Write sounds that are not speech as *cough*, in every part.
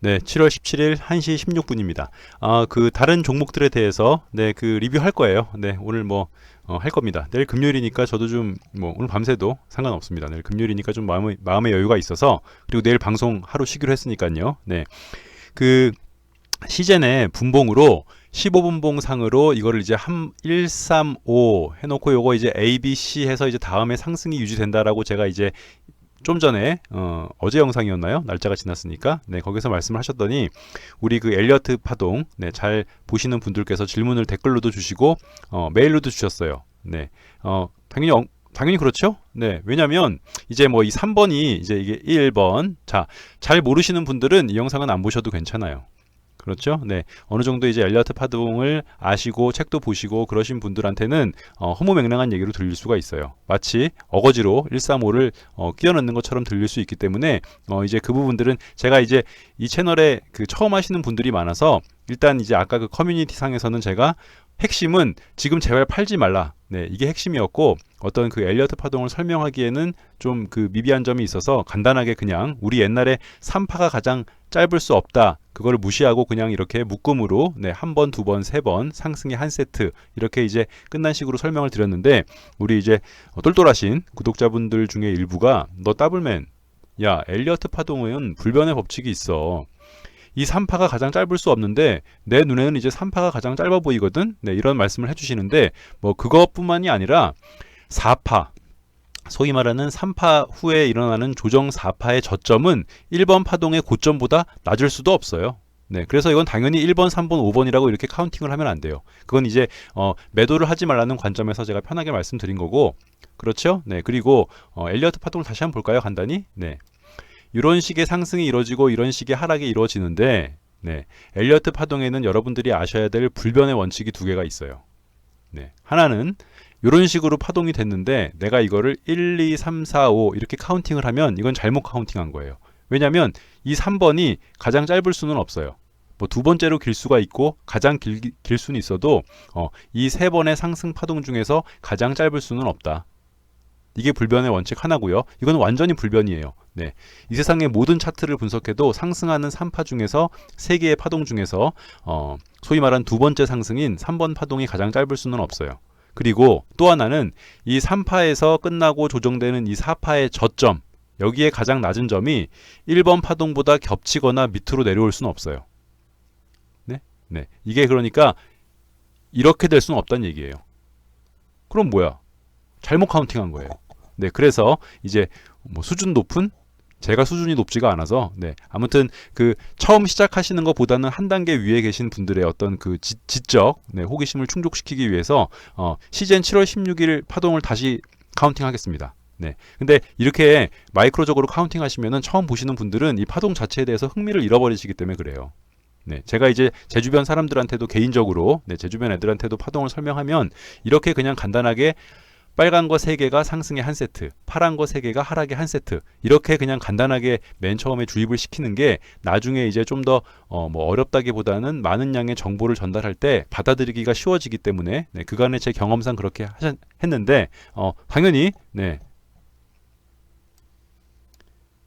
네, 7월 17일 1시 16분입니다. 아, 그 다른 종목들에 대해서 네, 그 리뷰할 거예요. 네, 오늘 뭐 어, 할 겁니다. 내일 금요일이니까 저도 좀 뭐 오늘 밤새도 상관없습니다. 내일 금요일이니까 좀 마음의 마음의 여유가 있어서 그리고 내일 방송 하루 쉬기로 했으니까요. 네. 그 시젠의 분봉으로 15분봉 상으로 이거를 이제 한 135 해놓고 요거 이제 A, B, C 해서 이제 다음에 상승이 유지된다라고 제가 이제 좀 전에 어, 어제 영상이었나요? 날짜가 지났으니까 네 거기서 말씀을 하셨더니 우리 그 엘리어트 파동 네, 잘 보시는 분들께서 질문을 댓글로도 주시고 어, 메일로도 주셨어요. 네, 어, 당연히 어, 당연히 그렇죠. 네, 왜냐면 이제 뭐 이 3번이 이제 이게 1번 자 잘 모르시는 분들은 이 영상은 안 보셔도 괜찮아요. 그렇죠? 네. 어느 정도 이제 엘리어트 파동을 아시고 책도 보시고 그러신 분들한테는 어, 허무맹랑한 얘기로 들릴 수가 있어요. 마치 어거지로 135를 어, 끼워 넣는 것처럼 들릴 수 있기 때문에 어, 이제 그 부분들은 제가 이제 이 채널에 그 처음 하시는 분들이 많아서 일단 이제 아까 그 커뮤니티 상에서는 제가 핵심은 지금 제발 팔지 말라. 네, 이게 핵심이었고 어떤 그 엘리어트 파동을 설명하기에는 좀 그 미비한 점이 있어서 간단하게 그냥 우리 옛날에 3파가 가장 짧을 수 없다. 그거를 무시하고 그냥 이렇게 묶음으로 네, 한 번, 두 번, 세 번 상승의 한 세트 이렇게 이제 끝난 식으로 설명을 드렸는데 우리 이제 똘똘하신 구독자분들 중에 일부가 너 더블맨 야, 엘리어트 파동은 불변의 법칙이 있어. 이 3파가 가장 짧을 수 없는데 내 눈에는 이제 3파가 가장 짧아 보이거든. 네, 이런 말씀을 해 주시는데 뭐 그것뿐만이 아니라 4파 소위 말하는 3파 후에 일어나는 조정 4파의 저점은 1번 파동의 고점보다 낮을 수도 없어요. 네, 그래서 이건 당연히 1번, 3번, 5번이라고 이렇게 카운팅을 하면 안 돼요. 그건 이제 어, 매도를 하지 말라는 관점에서 제가 편하게 말씀드린 거고, 그렇죠? 네, 그리고 어, 엘리어트 파동을 다시 한번 볼까요, 간단히? 네, 이런 식의 상승이 이루어지고 이런 식의 하락이 이루어지는데 네, 엘리어트 파동에는 여러분들이 아셔야 될 불변의 원칙이 두 개가 있어요. 네, 하나는 이런 식으로 파동이 됐는데 내가 이거를 1, 2, 3, 4, 5 이렇게 카운팅을 하면 이건 잘못 카운팅한 거예요. 왜냐하면 이 3번이 가장 짧을 수는 없어요. 뭐 두 번째로 길 수가 있고 가장 길, 길 수는 있어도 어, 이 세 번의 상승 파동 중에서 가장 짧을 수는 없다. 이게 불변의 원칙 하나고요. 이건 완전히 불변이에요. 네. 이 세상의 모든 차트를 분석해도 상승하는 3파 중에서 3개의 파동 중에서 어, 소위 말한 두 번째 상승인 3번 파동이 가장 짧을 수는 없어요. 그리고 또 하나는 이 3파에서 끝나고 조정되는 이 4파의 저점 여기에 가장 낮은 점이 1번 파동보다 겹치거나 밑으로 내려올 수는 없어요. 네? 네. 이게 그러니까 이렇게 될 수는 없다는 얘기예요. 그럼 뭐야? 잘못 카운팅한 거예요. 네, 그래서 이제 뭐 수준 높은 제가 수준이 높지가 않아서 네 아무튼 그 처음 시작하시는 것보다는 한 단계 위에 계신 분들의 어떤 그 지, 지적 네, 호기심을 충족시키기 위해서 어, 시즌 7월 16일 파동을 다시 카운팅하겠습니다. 네. 근데 이렇게 마이크로적으로 카운팅 하시면은 처음 보시는 분들은 이 파동 자체에 대해서 흥미를 잃어버리시기 때문에 그래요. 네, 제가 이제 제 주변 사람들한테도 개인적으로, 네, 제 주변 애들한테도 파동을 설명하면 이렇게 그냥 간단하게 빨간 거 3개가 상승의 한 세트, 파란 거 3개가 하락의 한 세트. 이렇게 그냥 간단하게 맨 처음에 주입을 시키는 게 나중에 이제 좀 더 어, 뭐 어렵다기보다는 많은 양의 정보를 전달할 때 받아들이기가 쉬워지기 때문에 네, 그간의 제 경험상 그렇게 하셨, 했는데 어, 당연히 네.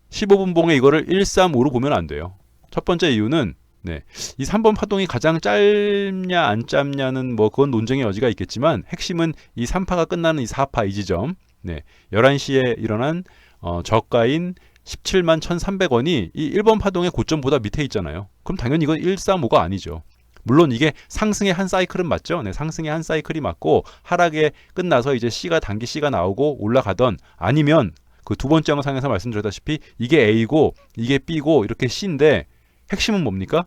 15분 봉에 이거를 135로 보면 안 돼요. 첫 번째 이유는 네. 이 3번 파동이 가장 짧냐 안 짧냐는 뭐 그건 논쟁의 여지가 있겠지만 핵심은 이 3파가 끝나는 이 4파 이 지점. 네. 11시에 일어난 어, 저가인 17만 1,300원이 이 1번 파동의 고점보다 밑에 있잖아요. 그럼 당연히 이건 135가 아니죠. 물론 이게 상승의 한 사이클은 맞죠. 네, 상승의 한 사이클이 맞고 하락에 끝나서 이제 C가 단기 C가 나오고 올라가던 아니면 그 두 번째 영상에서 말씀드렸다시피 이게 A고 이게 B고 이렇게 C인데 핵심은 뭡니까?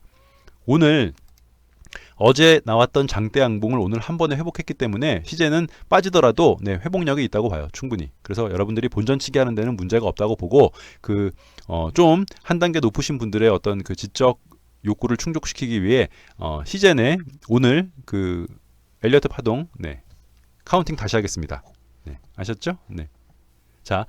오늘 어제 나왔던 장대 양봉을 오늘 한 번에 회복했기 때문에 시제는 빠지더라도 네, 회복력이 있다고 봐요. 충분히. 그래서 여러분들이 본전치기 하는 데는 문제가 없다고 보고 그 어, 좀 한 단계 높으신 분들의 어떤 그 지적 욕구를 충족시키기 위해 어, 시젠에 오늘 그 엘리어트 파동 네, 카운팅 다시 하겠습니다. 네, 아셨죠? 네. 자,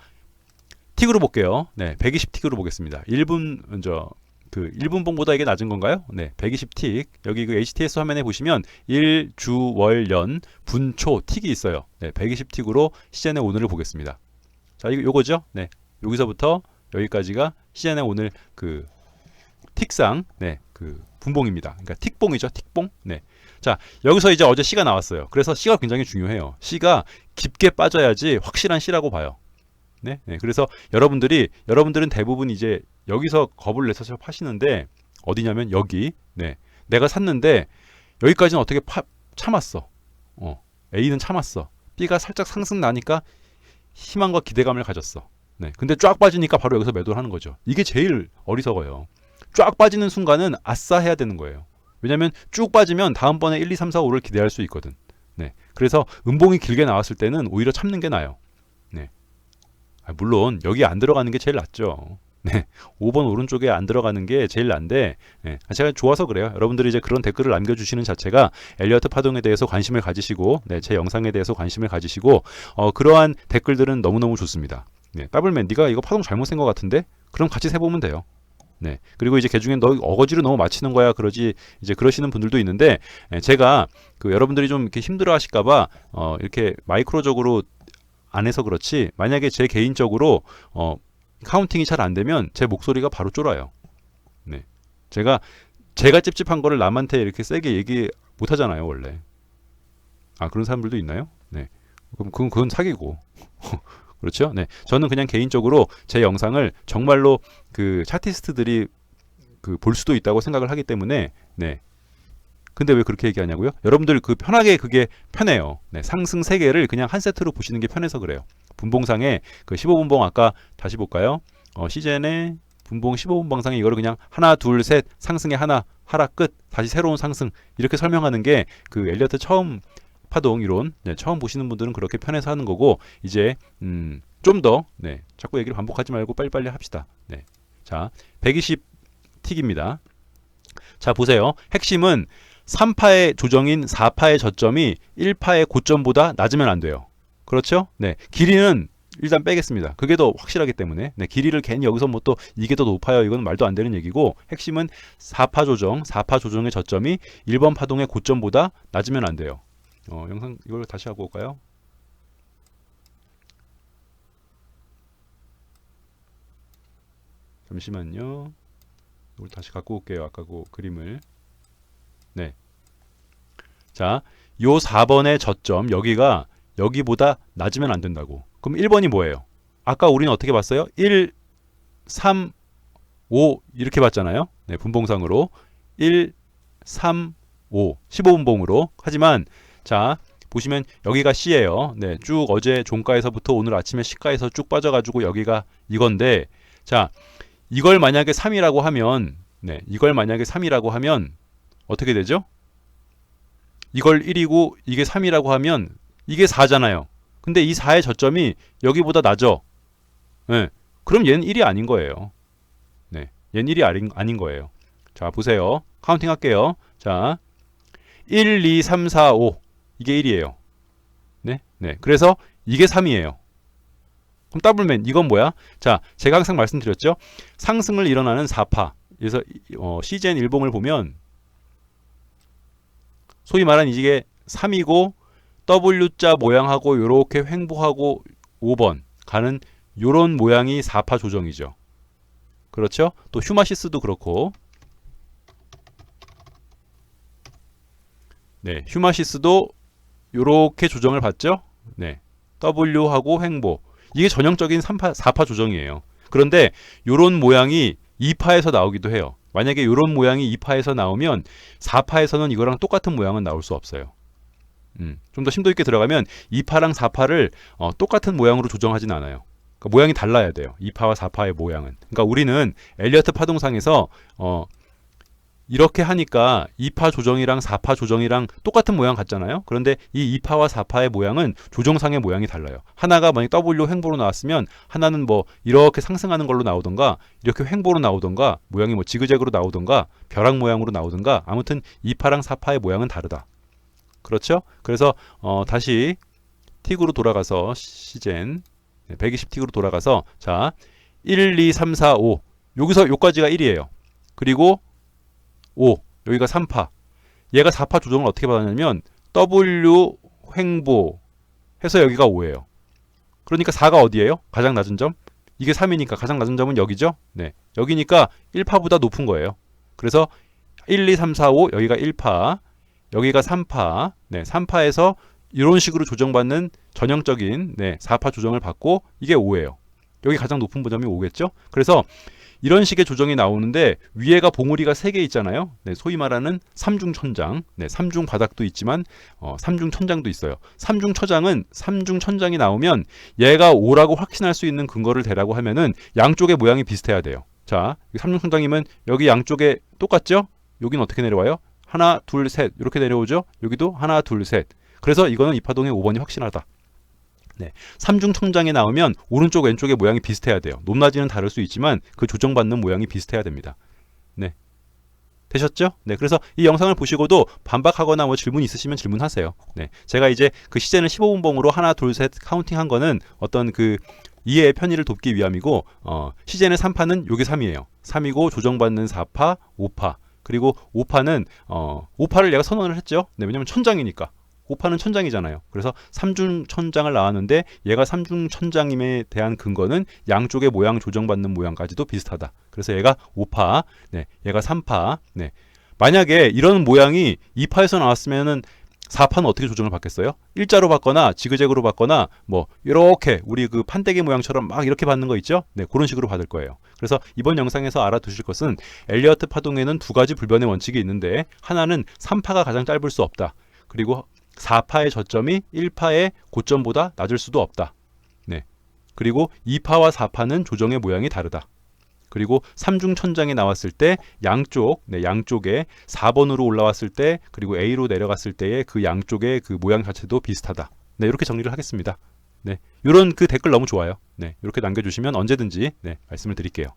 틱으로 볼게요. 네, 120 틱으로 보겠습니다. 1분 먼저 그 1분봉보다 이게 낮은 건가요? 네, 120틱. 여기 그 HTS 화면에 보시면 1, 주, 월, 연, 분, 초, 틱이 있어요. 네, 120틱으로 시즌의 오늘을 보겠습니다. 자, 이거 요거죠? 네. 여기서부터 여기까지가 시즌의 오늘 그 틱상 네, 그 분봉입니다. 그러니까 틱봉이죠. 틱봉. 네. 자, 여기서 이제 어제 C가 나왔어요. 그래서 C가 굉장히 중요해요. C가 깊게 빠져야지 확실한 C라고 봐요. 네. 네. 그래서 여러분들이 여러분들은 대부분 이제 여기서 겁을 내서 파시는데 어디냐면 여기. 네. 내가 샀는데 여기까지는 어떻게 파, 참았어. 어. A는 참았어. B가 살짝 상승 나니까 희망과 기대감을 가졌어. 네. 근데 쫙 빠지니까 바로 여기서 매도를 하는 거죠. 이게 제일 어리석어요. 쫙 빠지는 순간은 아싸 해야 되는 거예요. 왜냐면 쭉 빠지면 다음번에 1, 2, 3, 4, 5를 기대할 수 있거든. 네. 그래서 음봉이 길게 나왔을 때는 오히려 참는 게 나아요. 네. 아, 물론 여기 안 들어가는 게 제일 낫죠. 네. 5번 오른쪽에 안 들어가는 게 제일 난데 네. 아, 제가 좋아서 그래요. 여러분들이 이제 그런 댓글을 남겨주시는 자체가 엘리어트 파동에 대해서 관심을 가지시고 네, 제 영상에 대해서 관심을 가지시고 어, 그러한 댓글들은 너무너무 좋습니다. 네. 더블맨 네가 이거 파동 잘못 센 것 같은데? 그럼 같이 세보면 돼요. 네. 그리고 이제 개중에 너 어거지로 너무 맞히는 거야 그러지 이제 그러시는 분들도 있는데 예, 제가 그 여러분들이 좀 이렇게 힘들어 하실까봐 어 이렇게 마이크로적으로 안 해서 그렇지 만약에 제 개인적으로 어 카운팅이 잘 안 되면 제 목소리가 바로 쫄아요. 네. 제가 제가 찝찝한 거를 남한테 이렇게 세게 얘기 못 하잖아요, 원래. 아, 그런 사람들도 있나요? 네. 그럼 그건, 그건 사기고. *laughs* 그렇죠? 네. 저는 그냥 개인적으로 제 영상을 정말로 그 차티스트들이 그 볼 수도 있다고 생각을 하기 때문에 네. 근데 왜 그렇게 얘기하냐고요? 여러분들 그 편하게 그게 편해요. 네, 상승 세 개를 그냥 한 세트로 보시는 게 편해서 그래요. 분봉상에 그 15분봉 아까 다시 볼까요? 어, 시젠의 분봉 15분봉상에 이거를 그냥 하나, 둘, 셋 상승에 하나, 하락 끝, 다시 새로운 상승 이렇게 설명하는 게 그 엘리어트 처음 파동 이론 네, 처음 보시는 분들은 그렇게 편해서 하는 거고 이제 음, 좀더 네, 자꾸 얘기를 반복하지 말고 빨리빨리 합시다. 네. 자, 120 틱입니다. 자, 보세요. 핵심은 3파의 조정인 4파의 저점이 1파의 고점보다 낮으면 안 돼요. 그렇죠? 네. 길이는 일단 빼겠습니다. 그게 더 확실하기 때문에 네, 길이를 괜히 여기서 뭐 또 이게 더 높아요. 이건 말도 안 되는 얘기고 핵심은 4파 조정, 4파 조정의 저점이 1번 파동의 고점보다 낮으면 안 돼요. 어, 영상 이걸 다시 하고 올까요? 잠시만요. 이걸 다시 갖고 올게요. 아까 그 그림을. 네. 자, 요 4번의 저점 여기가 여기보다 낮으면 안 된다고. 그럼 1번이 뭐예요? 아까 우리는 어떻게 봤어요? 1 3 5 이렇게 봤잖아요. 네, 분봉상으로 1 3 5 15분봉으로. 하지만 자, 보시면 여기가 C예요. 네, 쭉 어제 종가에서부터 오늘 아침에 시가에서 쭉 빠져가지고 여기가 이건데, 자, 이걸 만약에 3이라고 하면, 네, 이걸 만약에 3이라고 하면 어떻게 되죠? 이걸 1이고 이게 3이라고 하면 이게 4잖아요. 근데 이 4의 저점이 여기보다 낮죠. 네, 그럼 얘는 1이 아닌 거예요. 네, 얘는 1이 아닌, 아닌 거예요. 자, 보세요. 카운팅 할게요. 자, 1, 2, 3, 4, 5. 이게 1이에요. 네? 네. 그래서 이게 3이에요. 그럼 더블맨 이건 뭐야? 자, 제가 항상 말씀드렸죠. 상승을 일어나는 4파. 그래서 어, 시젠 일봉을 보면 소위 말하는 이게 3이고 W자 모양하고 이렇게 횡보하고 5번 가는 요런 모양이 4파 조정이죠. 그렇죠? 또 휴마시스도 그렇고 네, 휴마시스도 요렇게 조정을 받죠. 네. W하고 횡보. 이게 전형적인 3파, 4파 조정이에요. 그런데 요런 모양이 2파에서 나오기도 해요. 만약에 요런 모양이 2파에서 나오면 4파에서는 이거랑 똑같은 모양은 나올 수 없어요. 음, 좀 더 심도 있게 들어가면 2파랑 4파를 어, 똑같은 모양으로 조정하진 않아요. 그러니까 모양이 달라야 돼요. 2파와 4파의 모양은. 그러니까 우리는 엘리어트 파동상에서 어, 이렇게 하니까 2파 조정이랑 4파 조정이랑 똑같은 모양 같잖아요. 그런데 이 2파와 4파의 모양은 조정상의 모양이 달라요. 하나가 만약 W 횡보로 나왔으면 하나는 뭐 이렇게 상승하는 걸로 나오던가 이렇게 횡보로 나오던가 모양이 뭐 지그재그로 나오던가 벼락 모양으로 나오던가 아무튼 2파랑 4파의 모양은 다르다. 그렇죠? 그래서 어 다시 틱으로 돌아가서 시젠 120틱으로 돌아가서 자 1, 2, 3, 4, 5 여기서 요까지가 1이에요. 그리고 5 여기가 3파 얘가 4파 조정을 어떻게 받았냐면 W 횡보 해서 여기가 5예요 그러니까 4가 어디예요? 가장 낮은 점 이게 3이니까 가장 낮은 점은 여기죠 네 여기니까 1파보다 높은 거예요 그래서 1, 2, 3, 4, 5 여기가 1파, 여기가 3파. 네, 3파에서 이런 식으로 조정받는 전형적인 네, 4파 조정을 받고 이게 5예요. 여기 가장 높은 분점이 5겠죠? 그래서 이런 식의 조정이 나오는데 위에가 봉우리가 3개 있잖아요. 네, 소위 말하는 삼중 천장. 네, 삼중 바닥도 있지만 어, 삼중 천장도 있어요. 삼중 처장은 삼중 천장이 나오면 얘가 5라고 확신할 수 있는 근거를 대라고 하면은 양쪽의 모양이 비슷해야 돼요. 자, 이 삼중 천장이면 여기 양쪽에 똑같죠? 여기는 어떻게 내려와요? 하나, 둘, 셋 이렇게 내려오죠? 여기도 하나, 둘, 셋. 그래서 이거는 이파동의 5번이 확신하다. 네. 삼중 천장에 나오면 오른쪽 왼쪽의 모양이 비슷해야 돼요. 높낮이는 다를 수 있지만 그 조정받는 모양이 비슷해야 됩니다. 네. 되셨죠? 네. 그래서 이 영상을 보시고도 반박하거나 뭐 질문 있으시면 질문하세요. 네. 제가 이제 그 시제는 15분봉으로 하나, 둘, 셋 카운팅 한 거는 어떤 그 이해의 편의를 돕기 위함이고 어, 시제는 3파는 요게 3이에요. 3이고 조정받는 4파, 5파. 그리고 5파는 어, 5파를 내가 선언을 했죠. 네. 왜냐면 천장이니까. 5파는 천장이잖아요. 그래서 삼중 천장을 나왔는데 얘가 삼중 천장임에 대한 근거는 양쪽의 모양 조정받는 모양까지도 비슷하다. 그래서 얘가 5파, 네, 얘가 3파. 네. 만약에 이런 모양이 2파에서 나왔으면은 4파는 어떻게 조정을 받겠어요? 일자로 받거나 지그재그로 받거나 뭐 이렇게 우리 그 판때기 모양처럼 막 이렇게 받는 거 있죠? 네, 그런 식으로 받을 거예요. 그래서 이번 영상에서 알아두실 것은 엘리어트 파동에는 두 가지 불변의 원칙이 있는데 하나는 3파가 가장 짧을 수 없다. 그리고 4파의 저점이 1파의 고점보다 낮을 수도 없다. 네. 그리고 2파와 4파는 조정의 모양이 다르다. 그리고 삼중 천장에 나왔을 때 양쪽, 네, 양쪽에 4번으로 올라왔을 때 그리고 A로 내려갔을 때의 그 양쪽의 그 모양 자체도 비슷하다. 네, 이렇게 정리를 하겠습니다. 네. 이런 그 댓글 너무 좋아요. 네. 이렇게 남겨 주시면 언제든지 네, 말씀을 드릴게요.